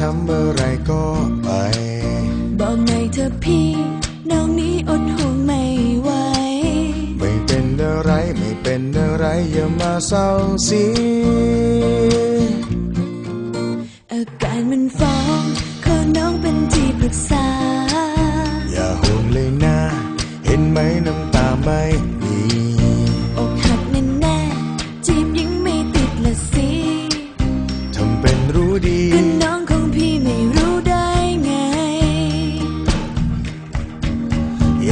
ทำอะไรก็ไป บอกหน่อยเธอะพี่น้องนี้อดห่วงไม่ไหว ไม่เป็นอะไรไม่เป็นอะไรอย่ามาเศร้าสีอาการมันฟ้องขอน้องเป็นที่ปรึกษาอย่า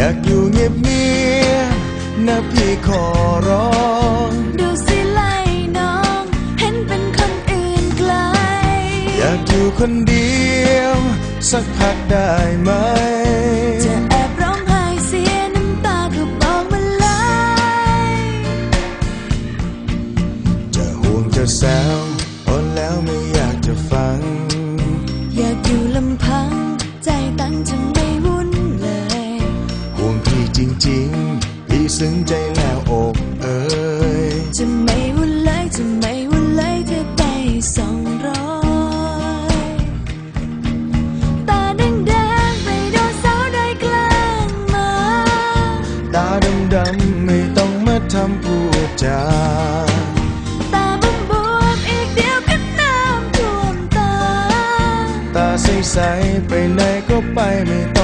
อยากอยู่เงียบเงียบๆนะพี่ขอร้อง ดูสิไล่น้อง เห็นเป็นคนอื่นไกล อยากอยู่คนเดียว สักพักได้ไหม จริงๆพี่ซึ้งใจแล้วอกเอ่ยจะไม่วุ่นเลยจะไม่วุ่นเลยเธอได้สองร้อยตาแดงๆไปโดนเสาได้แกล้งมา ตาดำๆไม่ต้องมาทำพูดจาตาบวมบวมๆอีกเดียวก็น้ำท่วมตา ตาใสๆไปไหนก็ไปไม่ต้อง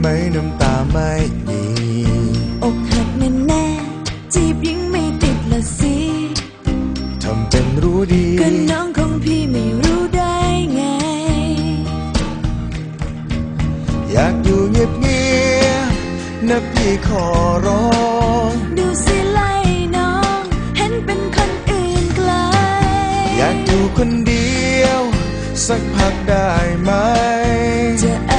ไหมน้ำตาไม่มีอกหักแน่แน่ๆจีบยิ่งไม่ติดละสิทำเป็นรู้ดีก็น้องของพี่ไม่รู้ได้ไง อยากอยู่เงียบเงียบๆนะพี่ขอร้อง ดูสิไล่น้อง เห็นเป็นคนอื่นไกล อยากอยู่คนเดียว สักพักได้ไหมจะ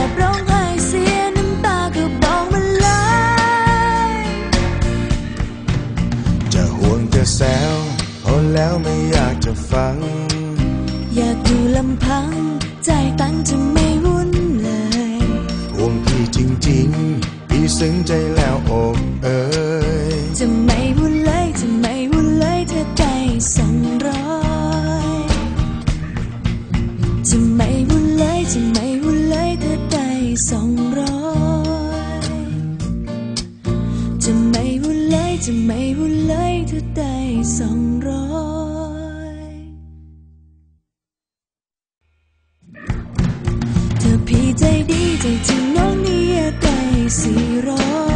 งจะแซวพอแล้วไม่อยากจะฟัง อยากอยู่ลำพัง ใจตั้งจะไม่วุ่นเลยห่วงพี่จริงๆ พี่ซึ้งใจแล้วอกเอ่ยจะไม่วุ่นเลยจะไม่วุ่นเลยเธอได้สองร้อยจะไม่วุ่นเลยจะไม่วุ่นเลยเธอได้สองร้อยจะไม่วุ่นเลยจะไม่วุ่น เลยเธอได้สองร้อยเธอพี่ใจดีใจจริงน้องนี่ได้สี่ร้อย